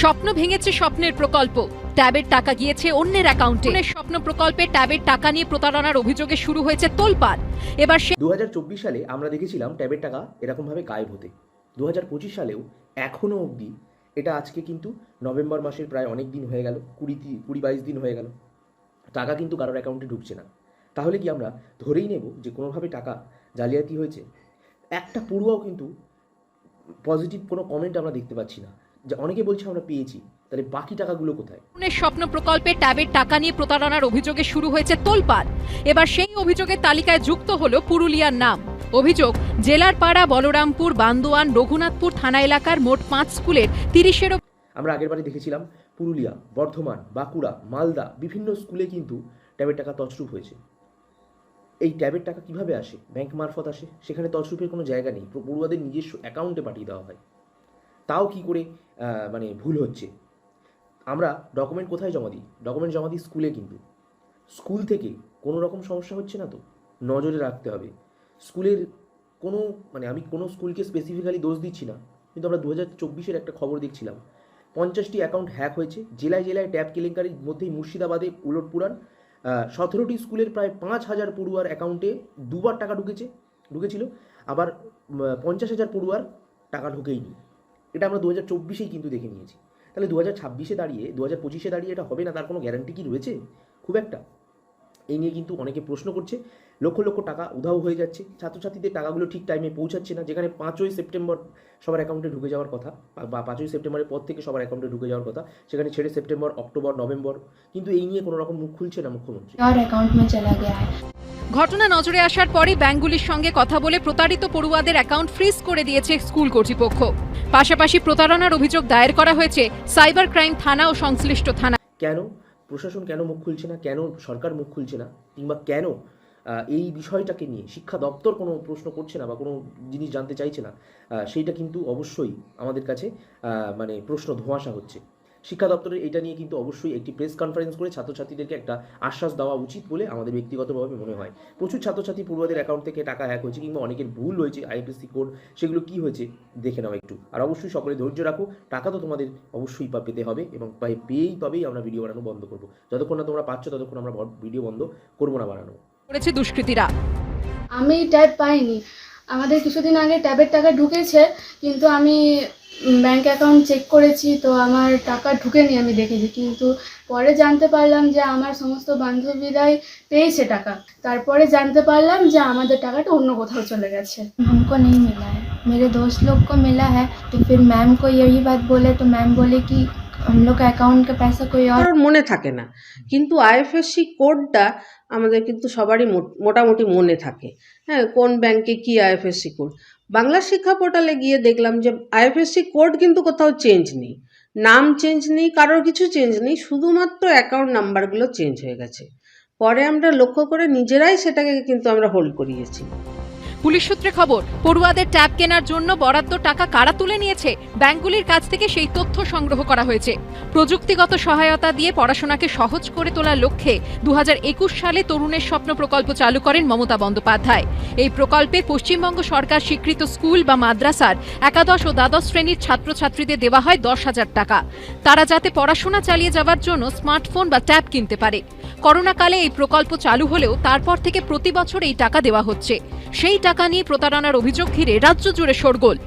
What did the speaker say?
স্বপ্ন ভেঙেছে স্বপ্নের প্রকল্প। ট্যাবের টাকা গিয়েছে অন্যের অ্যাকাউন্টে। স্বপ্ন প্রকল্পে ট্যাবের টাকা নিয়ে প্রতারণার অভিযোগে শুরু হয়েছে তোলপাড়। এবার সে সালে আমরা দেখেছিলাম ট্যাবের টাকা এরকমভাবে গায়েব হতে। দুহাজার পঁচিশ সালেও এখনও অবধি এটা আজকে কিন্তু নভেম্বর মাসের প্রায় অনেক দিন হয়ে গেল, কুড়ি কুড়ি বাইশ দিন হয়ে গেল। টাকা কিন্তু কারোর অ্যাকাউন্টে ঢুকছে না। তাহলে কি আমরা ধরেই নেব যে কোনোভাবে টাকা জালিয়াতি হয়েছে? একটা পড়ুয়াও কিন্তু পজিটিভ কোনো কমেন্ট আমরা দেখতে পাচ্ছি না। যে অনেকে বলছে আমরা পেয়েছি তাহলে বাকি টাকাগুলো কোথায়? স্বপ্ন প্রকল্পে ট্যাবের টাকা নিয়ে প্রতারণার অভিযোগে শুরু হয়েছে তোলপাড়। এবার সেই অভিযোগের তালিকায় যুক্ত হলো পুরুলিয়ার নাম। অভিযোগ জেলার পাড়া বলরামপুর বান্দোয়ান রঘুনাথপুর থানা এলাকার মোট পাঁচ স্কুলের তিরিশেরও আমরা আগেরবারে দেখেছিলাম পুরুলিয়া বর্ধমান বাঁকুড়া মালদা বিভিন্ন স্কুলে কিন্তু ট্যাবের টাকা তছরূপ হয়েছে। এই ট্যাবের টাকা কীভাবে আসে? ব্যাংক মারফত আসে? সেখানে তছরূপের কোনো জায়গা নেই। পড়ুয়াদের নিজস্ব অ্যাকাউন্টে পাঠিয়ে দেওয়া হয়। তাও কি করে মানে ভুল হচ্ছে? আমরা ডকুমেন্ট কোথায় জমা দিই? ডকুমেন্ট জমা দিই স্কুলে কিন্তু। স্কুল থেকে কোনো রকম সমস্যা হচ্ছে না তো? নজরে রাখতে হবে। স্কুলের কোনো মানে আমি কোনো স্কুলকে স্পেসিফিক্যালি দোষ দিচ্ছি না, কিন্তু আমরা দু হাজার চব্বিশের একটা খবর দেখছিলাম। পঞ্চাশটি অ্যাকাউন্ট হ্যাক হয়েছে, জেলায় জেলায় ট্যাব কেলেঙ্কারির মধ্যেই মুর্শিদাবাদে উলট পুরান সতেরোটি স্কুলের প্রায় পাঁচ হাজার পড়ুয়ার অ্যাকাউন্টে দুবার টাকা ঢুকেছে, ঢুকেছিল। আবার পঞ্চাশ হাজার পড়ুয়ার টাকা ঢুকেইনি। এটা আমরা দু হাজার চব্বিশেই কিন্তু দেখে নিয়েছি। তাহলে দু হাজার ছাব্বিশে দাঁড়িয়ে দু হাজার পঁচিশে দাঁড়িয়ে এটা হবে না, তার কোনো গ্যারান্টি কি রয়েছে? খুব একটা। এই নিয়ে কিন্তু অনেকে প্রশ্ন করছে। লক্ষ লক্ষ টাকা উধাও হয়ে যাচ্ছে। ছাত্রছাত্রীদের টাকাগুলো ঠিক টাইমে পৌঁছাচ্ছে না। যেখানে পাঁচই সেপ্টেম্বর সবার অ্যাকাউন্টে ঢুকে যাওয়ার কথা, বা পাঁচই সেপ্টেম্বরের পর থেকে সবার অ্যাকাউন্টে ঢুকে যাওয়ার কথা, সেখানে ছেড়ে সেপ্টেম্বর, অক্টোবর, নভেম্বর, কিন্তু এই নিয়ে কোনো রকম মুখ খুলছে না মুখ্যমন্ত্রী। অ্যাকাউন্ট গেছে ঘটনা নজরে আসার পরই ব্যাংকগুলির সঙ্গে কথা বলে প্রতারিত পড়ুয়াদের অ্যাকাউন্ট ফ্রিজ করে দিয়েছে স্কুল কর্তৃপক্ষ। পাশাপাশি প্রতারণার অভিযোগ দায়ের করা হয়েছে সাইবার ক্রাইম থানা ও সংশ্লিষ্ট থানা। কেন? প্রশাসন কেন মুখ খুলছে না? কেন সরকার মুখ খুলছে না? কিংবা কেন এই বিষয়টাকে নিয়ে শিক্ষা দপ্তর কোনো প্রশ্ন করছে না বা কোনো জিনিস জানতে চাইছে না সেইটা কিন্তু অবশ্যই আমাদের কাছে মানে প্রশ্ন ধোঁয়াশা হচ্ছে। শিক্ষা দপ্তরের এটা নিয়ে কিন্তু অবশ্যই একটি প্রেস কনফারেন্স করে ছাত্রছাত্রীদেরকে একটা আশ্বাস দেওয়া উচিত বলে আমাদের ব্যক্তিগতভাবে মনে হয়। প্রচুর ছাত্রছাত্রী পড়ুয়াদের অ্যাকাউন্ট থেকে টাকা হ্যাক হয়েছে কিংবা অনেকের ভুল হয়েছে আইএফএসসি কোড সেগুলো কি হয়েছে দেখে নাও একটু। আর অবশ্যই সকলে ধৈর্য রাখো টাকা তো তোমাদের অবশ্যই পা- পেতে হবে এবং পাই- পেয়েই তবেই আমরা ভিডিও বানানো বন্ধ করব। যতক্ষণ না তোমরা পাচ্ছ ততক্ষণ আমরা ভিডিও বন্ধ করব না বানানো। করেছে দুষ্কৃতীরা। আমি ট্যাব পাইনি। আমাদের কিছুদিন আগে ট্যাবের টাকা ঢুকেছে কিন্তু আমি ব্যাংক অ্যাকাউন্ট চেক করেছি তো আমার টাকা ঢুকেনি আমি দেখেছি কিন্তু পরে জানতে পারলাম যে আমার সমস্ত বান্ধবীরাই পেয়েছে টাকা তারপরে জানতে পারলাম যে আমাদের টাকাটা অন্য কোথাও চলে গেছে हमको नहीं मिला है मेरे दोस्त लोग को मिला है तो फिर मैम को यही बात बोले तो मैम बोले कि हम लोग का अकाउंट का पैसा कोई और কারোর মনে থাকে না কিন্তু আইএফএসসি কোডটা আমাদের কিন্তু সবারই মো- মোটামুটি মনে থাকে হ্যাঁ কোন ব্যাংকে কি আইএফএসসি কোড বাংলা শিক্ষা পোর্টালে গিয়ে দেখলাম যে আইএফএসসি কোড কিন্তু কোথাও চেঞ্জ নেই। নাম চেঞ্জ নেই, কারোর কিছু চেঞ্জ নেই, শুধুমাত্র অ্যাকাউন্ট নাম্বারগুলো চেঞ্জ হয়ে গেছে। পরে আমরা লক্ষ্য করে নিজেরাই সেটাকে কিন্তু আমরা হোল্ড করিয়েছি। পুলিশ সূত্রে খবর, পড়ুয়াদের ট্যাব কেনার জন্য বরাদ্দ টাকা কারা তুলে নিয়েছে? ব্যাংকগুলির কাছ থেকে সেই তথ্য সংগ্রহ করা হয়েছে। প্রযুক্তিগত সহায়তা দিয়ে পড়াশোনাকে সহজ করে তোলার লক্ষ্যে দু হাজার একুশ সালে তরুণের স্বপ্ন প্রকল্প চালু করেন মমতা বন্দ্যোপাধ্যায়। এই প্রকল্পে পশ্চিমবঙ্গ সরকার স্বীকৃত স্কুল বা মাদ্রাসার একাদশ ও দ্বাদশ শ্রেণির ছাত্রছাত্রীদের দেওয়া হয় দশ হাজার টাকা। তারা যাতে পড়াশোনা চালিয়ে যাওয়ার জন্য স্মার্টফোন বা ট্যাব কিনতে পারে। করোনাকালে এই প্রকল্প চালু হলেও তারপর থেকে প্রতি বছর এই টাকা দেওয়া হচ্ছে। সেই টাকা নিয়ে প্রতারণার অভিযোগ ঘিরে রাজ্য জুড়ে শোরগোল।